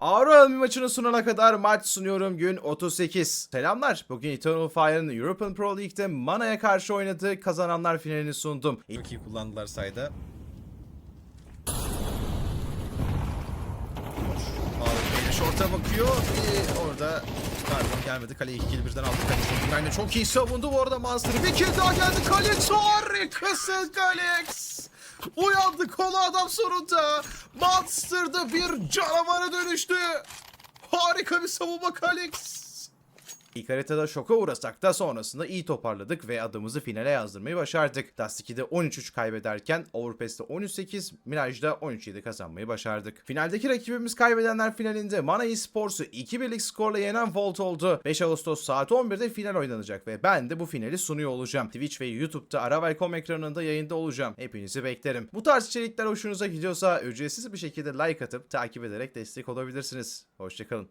Avrupa maçını sunana kadar maç sunuyorum gün 38. Selamlar. Bugün Eternal Fire'ın European Pro League'de Mana'ya karşı oynadığı kazananlar finalini sundum. Çok iyi kullandılar sayda. Ağır şorta bakıyor. Ee, orada pardon gelmedi. İki kill birden aldı. Yani çok iyi savundu bu arada Monster. Bir kill daha geldi. Kalex harikasın Kalex. Uyandı kolu adam sonunda. Monster'da bir canavara dönüştü. Harika bir savunma Kalex. İlk haritada şoka uğrasak da sonrasında iyi toparladık ve adımızı finale yazdırmayı başardık. Dust 2'de 13-3 kaybederken Overpass'te 13-8, Mirage'da 13-7 kazanmayı başardık. Finaldeki rakibimiz kaybedenler finalinde Mana Esports'u 2-1'lik skorla yenen Volt oldu. 5 Ağustos saat 11'de final oynanacak ve ben de bu finali sunuyor olacağım. Twitch ve YouTube'da Aravel.com ekranında yayında olacağım. Hepinizi beklerim. Bu tarz içerikler hoşunuza gidiyorsa ücretsiz bir şekilde like atıp takip ederek destek olabilirsiniz. Hoşçakalın.